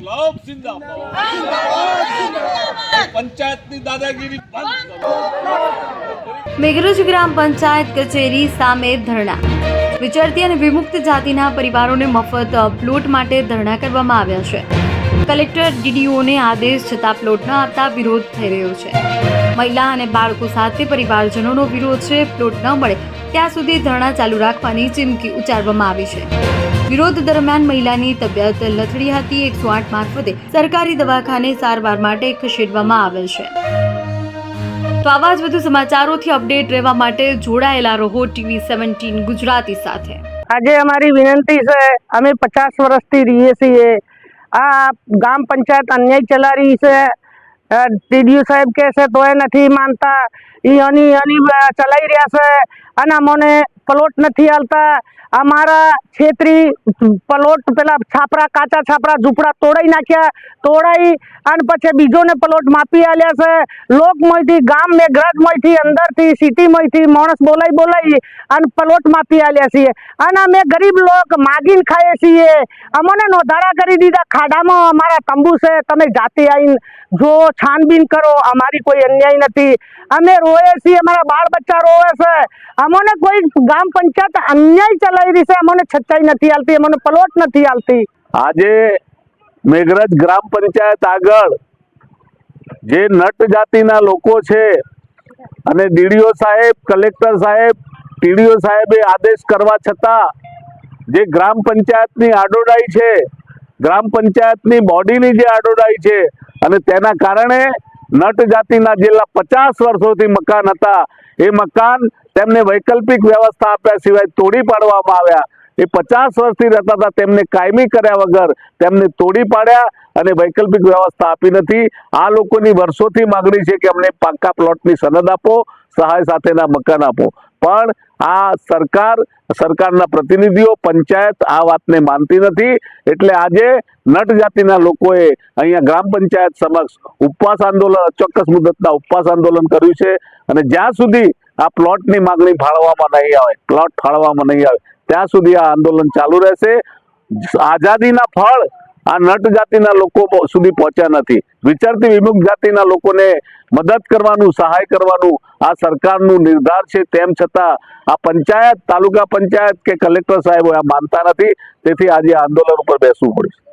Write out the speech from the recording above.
ઇન્કલાબ જિંદાબાદ. પંચાયતની દાદાગીરી મેઘરજ ગ્રામ પંચાયત કચેરી સામે ધરણા. વિચારતી અને વિમુક્ત જાતિના પરિવારોને મફત પ્લોટ માટે ધરણા કરવામાં આવ્યા છે. કલેક્ટર ડીડીઓને આદેશ છતાં પ્લોટ ન આપતા વિરોધ થઈ રહ્યો છે. મહિલા અને બાળકો સાથે પરિવારજનોનો વિરોધ છે, પ્લોટ ન મળે ત્યાં સુધી ધરણા ચાલુ રાખવાની ચીમકી ઉચ્ચારવામાં આવી છે. વિરોધ દરમિયાન મહિલાની તબિયત લથડી હતી, એકસો આઠ મારફતે સરકારી દવાખાને સારવાર માટે ખસેડવામાં આવેલ છે. તો આવા જ વધુ સમાચારોથી અપડેટ રહેવા માટે જોડાયેલા રહો ટીવી સેવન્ટીન ગુજરાતી સાથે. આજે અમારી વિનંતી છે, અમે પચાસ વર્ષથી રહીએ છીએ. આ ગામ પંચાયત અન્યાય ચલાવી છે. ટીડીયુ સાહેબ કહે છે, તોય નથી માનતા. એ અની અની ચલાવી રહ્યા છે. અને અમને પ્લોટ નથી હાલતા. અમારા છેતરી પ્લોટ પેલા છાપરા, કાચા છાપરા, ઝૂંપડા તોડાઈ નાખ્યા. તોડાઈ અને પછી બીજોને પ્લોટ માપી આલ્યા છે. લોકમયથી ગામ મેઘરાજમયથી અંદરથી સિટીમયથી માણસ બોલાઈ બોલાઈ અને પ્લોટ માપી આલ્યા છીએ. અને અમે ગરીબ લોક, માગીને ખાઈએ છીએ. અમને નોંધાડા કરી દીધા. ખાડામાં અમારા તંબુ છે. તમે જાતે આવીને જો છાનબીન કરો. અમારી કોઈ અન્યાય નથી. અમે રોએ છીએ. અમારા બાળ બચ્ચા રોવે છે. અમને કોઈ ગામ પંચાયત અન્યાય ચલાવી રહી છે. અમને છચાઈ નથી આલતી અમને પ્લોટ નથી આલતી આજે મેઘરજ ગ્રામ પંચાયત આગળ જે નટ જાતિના લોકો છે અને ડીડીઓ સાહેબ, કલેક્ટર સાહેબ, ટીડીઓ સાહેબે આદેશ કરવા છતાં જે ગ્રામ પંચાયતની આડોડાઈ છે, ગ્રામ પંચાયતની બોડીની જે આડોડાઈ છે અને તેના કારણે નટ જાતિના જેટલા પચાસ વર્ષોથી મકાન હતા એ મકાન તેમને વૈકલ્પિક વ્યવસ્થા આપ્યા સિવાય તોડી પાડવામાં આવ્યા. એ પચાસ વર્ષથી રહેતા હતા, તેમને કાયમી કર્યા વગર તેમને તોડી પાડ્યા અને વૈકલ્પિક વ્યવસ્થા આપી નથી. આ લોકોની વર્ષોથી માંગણી છે કે અમને પાક્કા પ્લોટની સનદ આપો. સહાય સાથેના મકાન આપો. પણ આ સરકાર, સરકારના પ્રતિનિધિઓ, પંચાયત આ વાતને માનતી નથી. એટલે આજે નટ જાતિના લોકોએ અહીંયા ગ્રામ પંચાયત સમક્ષ ઉપવાસ આંદોલન, ચોક્કસ મુદતના ઉપવાસ આંદોલન કર્યું છે. અને જ્યાં સુધી આ પ્લોટની માંગણી ફાળવામાં નહીં આવે, પ્લોટ ફાળવવામાં નહીં આવે, ત્યાં સુધી આ આંદોલન ચાલુ રહેશે. આઝાદીના ફળ આ નટ જાતિના લોકો સુધી પહોંચ્યા નથી. વિચારતી વિમુખ જાતિના લોકોને મદદ કરવાનું, સહાય કરવાનું આ સરકારનું નિર્ધાર છે. તેમ છતાં આ પંચાયત, તાલુકા પંચાયત કે કલેક્ટર સાહેબ આ માનતા નથી. તેથી આજે આંદોલન ઉપર બેસવું પડ્યું છે